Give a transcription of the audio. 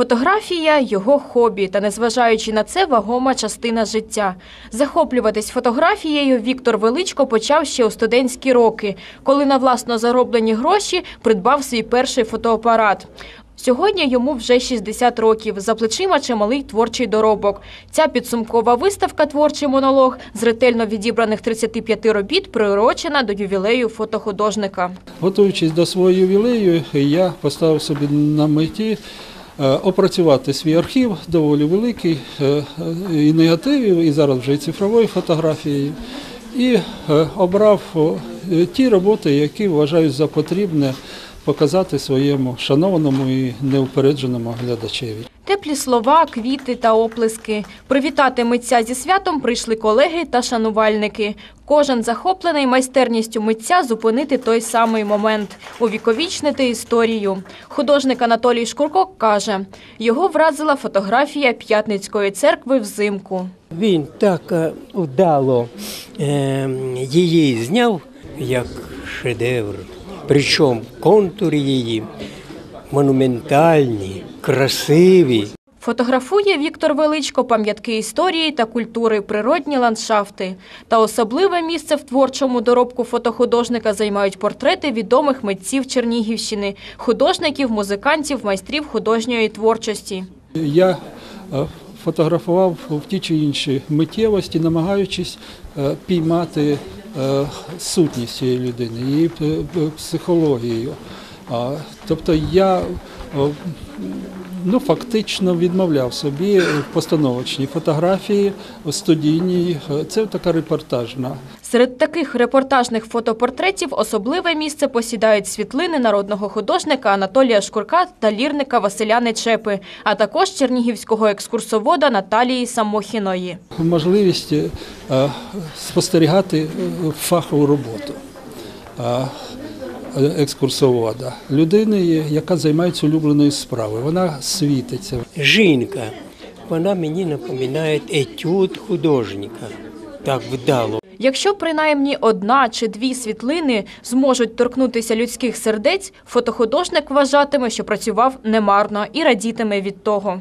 Фотографія його хобі, та незважаючи на це, вагома частина життя. Захоплюватись фотографією Віктор Величко почав ще у студентські роки, коли на власно зароблені гроші придбав свій перший фотоапарат. Сьогодні йому вже 60 років, за плечима чималий творчий доробок. Ця підсумкова виставка «Творчий монолог» з ретельно відібраних 35 робіт приурочена до ювілею фотохудожника. Готуючись до свого ювілею, я поставив собі на меті опрацювати свій архів, доволі великий, е, е, і негативів, і зараз вже і цифрової фотографії. І е, обрав е, ті роботи, які вважаю за потрібне показати своєму шанованому і неупередженому глядачеві. Теплі слова, квіти та оплески. Привітати митця зі святом прийшли колеги та шанувальники. Кожен захоплений майстерністю митця зупинити той самий момент, увіковічнити історію. Художник Анатолій Шкурко каже, його вразила фотографія П'ятницької церкви взимку. Він так е, вдало е, її зняв, як шедевр. Причому контури її монументальні, красиві. Фотографує Віктор Величко пам'ятки історії та культури, природні ландшафти. Та особливе місце в творчому доробку фотохудожника займають портрети відомих митців Чернігівщини, художників, музикантів, майстрів художньої творчості. Я е, фотографував в ті чи інші миттєвості, намагаючись е, піймати сутність цієї людини, її п- п- психологію. А, Тобто я ну, фактично відмовляв собі в постановочній фотографії. Е, Це така репортажна. Серед таких репортажних фотопортретів особливе місце посідають світлини народного художника Анатолія Шкурка та лірника Василя Нечепи, а також чернігівського екскурсовода Наталії Самохіної. можливість е, спостерігати е, фахову роботу екскурсовода, людини, яка займається улюбленою справою. Вона світиться. Жінка, вона мені напоминає етюд художника. Так вдало. Якщо принаймні одна чи дві світлини зможуть торкнутися людських сердець, фотохудожник вважатиме, що працював немарно і радітиме від того.